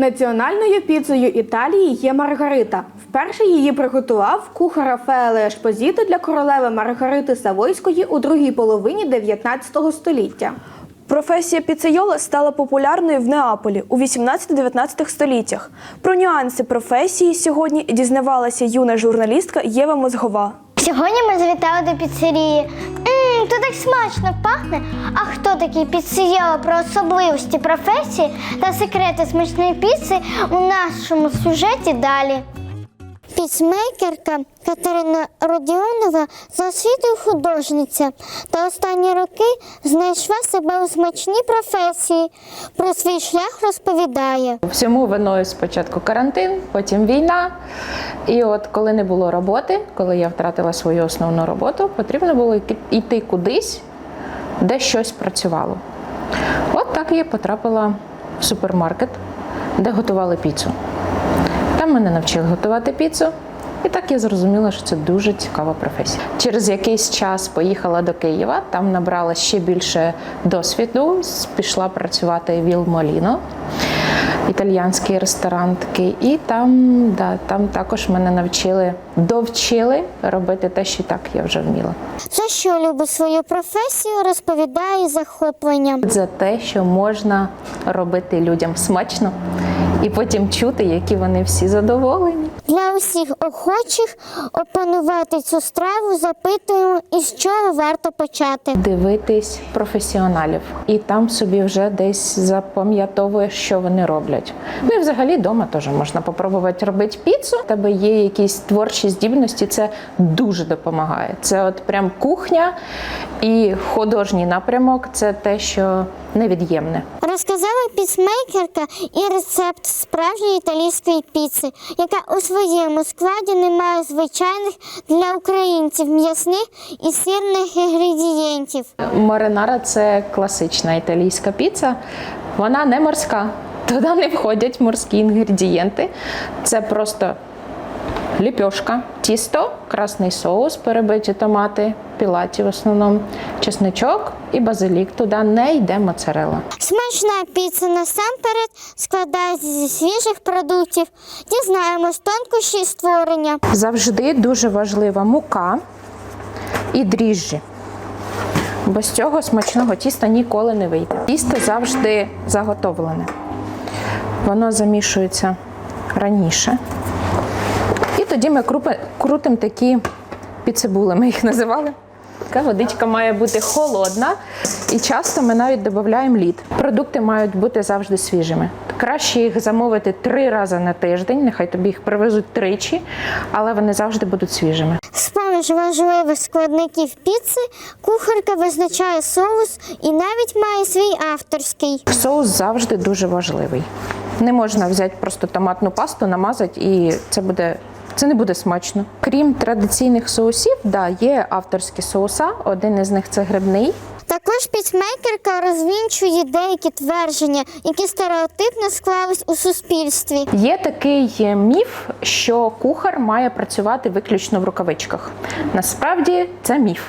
Національною піцею Італії є Маргарита. Вперше її приготував кухар Рафаеле Ешпозіто для королеви Маргарити Савойської у другій половині 19 століття. Професія піцейола стала популярною в Неаполі у 18-19 століттях. Про нюанси професії сьогодні дізнавалася юна журналістка Єва Мозгова. Сьогодні ми завітали до піцерії. Ммм, то так смачно пахне. А хто такий підсиєва про особливості професії та секрети смачної піци у нашому сюжеті далі. Піцмейкерка Катерина Родіонова за освітою художниця та останні роки знайшла себе у смачній професії. Про свій шлях розповідає. Всьому виною спочатку карантин, потім війна. І от коли не було роботи, коли я втратила свою основну роботу, потрібно було йти кудись, де щось працювало. От так я потрапила в супермаркет, де готували піцу. Там мене навчили готувати піцу. І так я зрозуміла, що це дуже цікава професія. Через якийсь час поїхала до Києва, там набрала ще більше досвіду, пішла працювати в Віл Моліно, італіянський ресторан такий. І там, да, там також мене навчили, довчили робити те, що і так я вже вміла. За що любить свою професію, розповідає захопленням. За те, що можна робити людям смачно і потім чути, які вони всі задоволені. Для усіх охочих опанувати цю страву запитуємо, із чого варто почати. дивитись професіоналів, і там собі вже десь запам'ятовуєш, що вони роблять. Ну і взагалі вдома теж можна попробувати робити піцу. У тебе є якісь творчі здібності, це дуже допомагає. Це от прям кухня і художній напрямок це те, що невід'ємне. Розказала піцмейкерка і рецепт справжньої італійської піци, яка у своєму складі не має звичайних для українців м'ясних і сирних інгредієнтів. Маринара це класична італійська піца. Вона не морська. Туди не входять морські інгредієнти. Це просто ліпьошка, тісто, красний соус, перебиті томати, пілаті в основному, чесничок і базилік. Туди не йде моцарела. Смачна піца насамперед складається зі свіжих продуктів. Дізнаємось тонкощі створення. Завжди дуже важлива мука і дріжджі. Без цього смачного тіста ніколи не вийде. Тісто завжди заготовлене. Воно замішується раніше. І тоді ми крутимо такі піцебули, ми їх називали. Така водичка має бути холодна, і часто ми навіть додаємо лід. Продукти мають бути завжди свіжими. Краще їх замовити три рази на тиждень, нехай тобі їх привезуть тричі, але вони завжди будуть свіжими. З-поміж важливих складників піци кухарка визначає соус і навіть має свій авторський. Соус завжди дуже важливий. Не можна взяти просто томатну пасту, намазати, і це буде. Це не буде смачно. Крім традиційних соусів, да, є авторські соуса. Один із них це грибний. Також піцмейкерка розвінчує деякі твердження, які стереотипно склались у суспільстві. Є такий е, міф, що кухар має працювати виключно в рукавичках. Насправді це міф.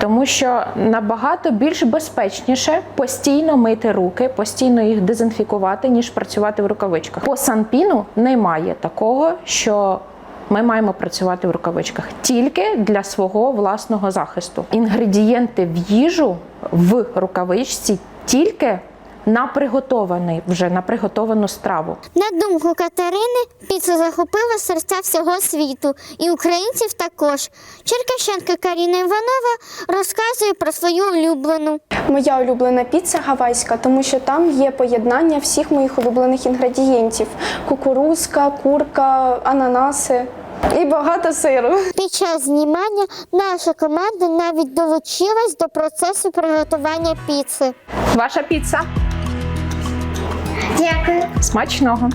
Тому що набагато більш безпечніше постійно мити руки, постійно їх дезінфікувати, ніж працювати в рукавичках. По санпіну немає такого, що ми маємо працювати в рукавичках тільки для свого власного захисту. Інгредієнти в їжу в рукавичці тільки на приготований вже на приготовану страву. На думку Катерини, піца захопила серця всього світу, і українців також. Черкащенка Каріна Іванова розказує про свою улюблену. Моя улюблена піца гавайська, тому що там є поєднання всіх моїх улюблених інгредієнтів: кукурузка, курка, ананаси і багато сиру. Під час знімання наша команда навіть долучилась до процесу приготування піци. Ваша піца Дякую. смачного.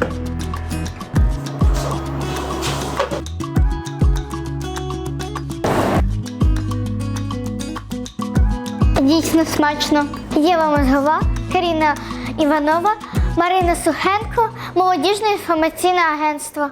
Дійсно смачно. Єва Мозгова, Каріна Іванова, Марина Сухенко, молодіжне інформаційне агентство.